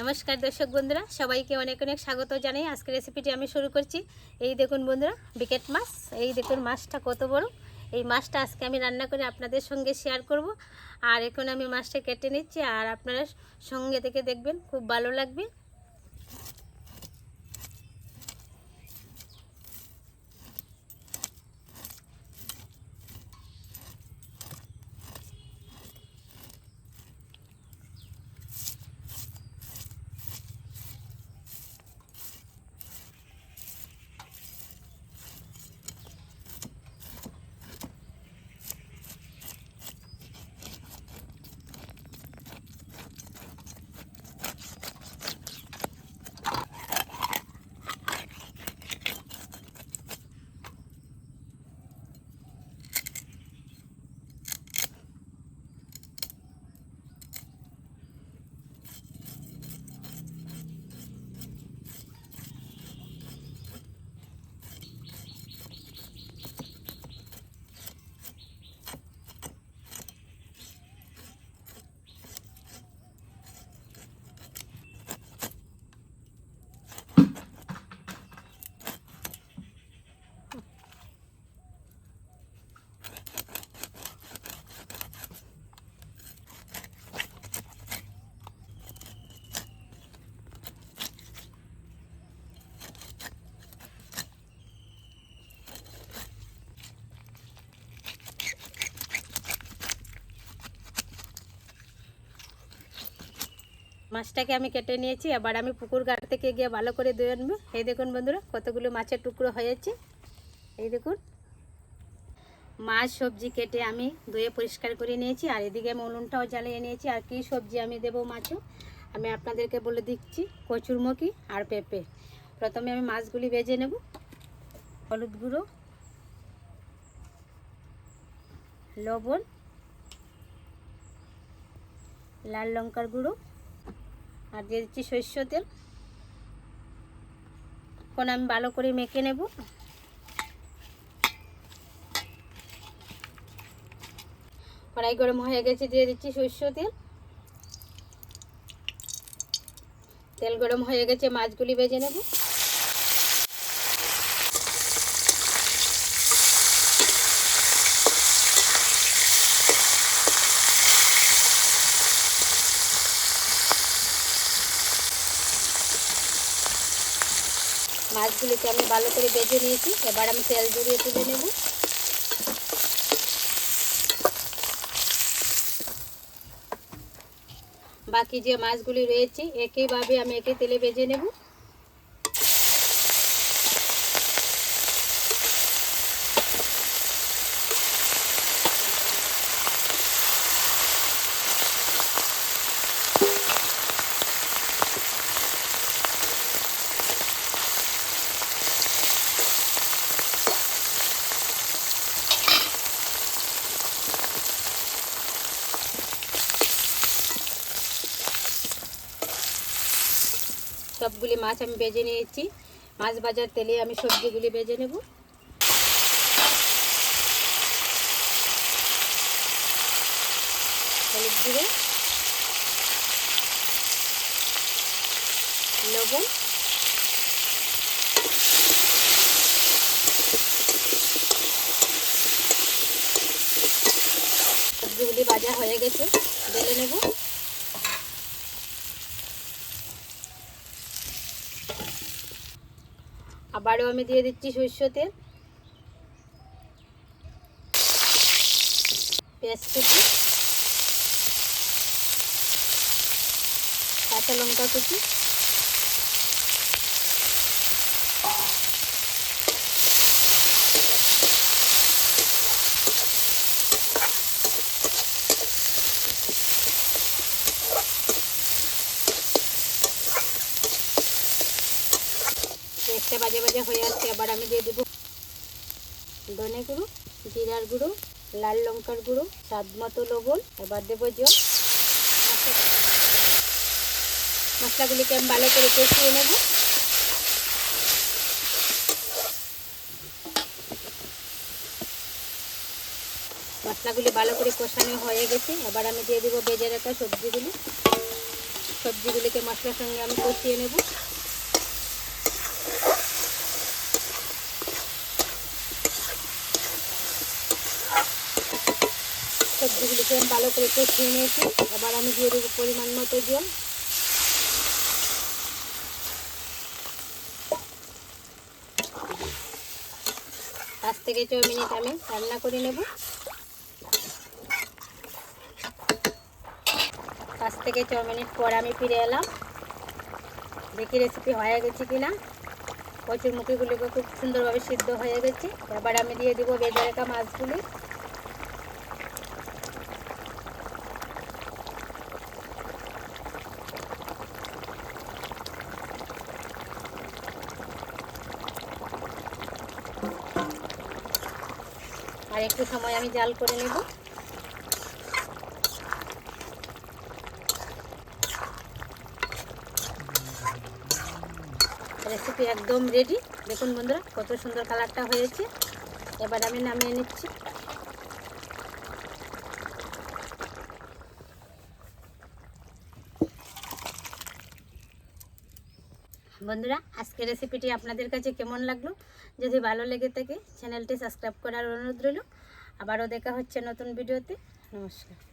নমস্কার দর্শক বন্ধুরা, সবাইকে অনেক অনেক স্বাগত জানাই। আজকে রেসিপিটি আমি শুরু করছি। এই দেখুন বন্ধুরা, বিকেট মাছ। এই দেখুন মাছটা কত বড়। এই মাছটা আজকে আমি রান্না করে আপনাদের সঙ্গে শেয়ার করব। আর এখন আমি মাছটা কেটে নিচ্ছি। আর আপনারা সঙ্গে থেকে দেখবেন, খুব ভালো লাগবে। মাছটাকে আমি কেটে নিয়েছি, এবার আমি পুকুর ঘাট থেকে গিয়ে ভালো করে ধুয়ে আনব। এই দেখুন বন্ধুরা, কতগুলো মাছের টুকরো হয়েছে এই দেখুন, মাছ, সবজি কেটে আমি ধুয়ে পরিষ্কার করে নিয়েছি, আর এদিকে আমি উনুনটাও জ্বালিয়ে নিয়েছি। আর কি সবজি আমি দেবো মাছও? আমি আপনাদেরকে বলে দিচ্ছি কচুরমুখী আর পেঁপে। প্রথমে আমি মাছগুলি ভেজে নেব। হলুদ গুঁড়ো, লবণ, লাল লঙ্কার গুঁড়ো আর দিয়ে দিচ্ছি সর্ষ তেল। এখন আমি ভালো করে মেখে নেব। কড়াই গরম হয়ে গেছে, দিয়ে দিচ্ছি সর্ষ তেল। তেল গরম হয়ে গেছে, মাছগুলি বেজে নেব। মাছগুলিকে আমি ভালো করে বেজে নিয়েছি। এবার আমি তেল জড়িয়ে তুলে নেব। বাকি যে মাছগুলি রয়েছে, একইভাবে আমি একে তেলে বেজে নেব। সবগুলি মাছ আমি বেজে নিয়েছি। মাছ ভাজার তেলে আমি সবজিগুলি বেজে নেব। হলুদ লবণ, সবজিগুলি ভাজা হয়ে গেছে ঢেলে নেব। আবারও আমি দিয়ে দিচ্ছি সর্ষ তেল। পেঁয়াজ কুচি। কাঁচা লঙ্কা কুচি। পেঁয়াজটা বাজে বাজে হয়ে আসছে আবার আমি দিয়ে দেবো ধনে গুঁড়ো, জিরার গুঁড়ো, লাল লঙ্কার গুঁড়ো, স্বাদ মতো লবণ, এবার দেবো জল। মশলাগুলিকে আমি ভালো করে কষিয়ে নেব। মশলাগুলি ভালো করে কষানো হয়ে গেছে, এবার আমি দিয়ে দেবো বেজে রাখা সবজিগুলি। সবজিগুলিকে মশলার সঙ্গে আমি কষিয়ে নেব। সবজিগুলিকে ভালো করে কষিয়ে নিয়েছি। এবার আমি দিয়ে দেবো পরিমাণ মতো জল। পাঁচ থেকে ছ মিনিট আমি রান্না করে নেব। পাঁচ থেকে ছ মিনিট পর আমি ফিরে এলাম। দেখি রেসিপি হয়ে গেছে কি না কচুর মুখিগুলিকে খুব সুন্দরভাবে সিদ্ধ হয়ে গেছে। এবার আমি দিয়ে দিব বেজে রাখা মাছগুলি। আর একটু সময় আমি জাল করে নেব। রেসিপি একদম রেডি দেখুন বন্ধুরা, কত সুন্দর কালারটা হয়েছে। এবার আমি নামিয়ে নিচ্ছি। বন্ধুরা, আজকের রেসিপিটি আপনাদের কাছে কেমন লাগল? যদি ভালো লেগে থাকে চ্যানেলটি সাবস্ক্রাইব করার অনুরোধ রইল। আবারও দেখা হচ্ছে নতুন ভিডিওতে নমস্কার।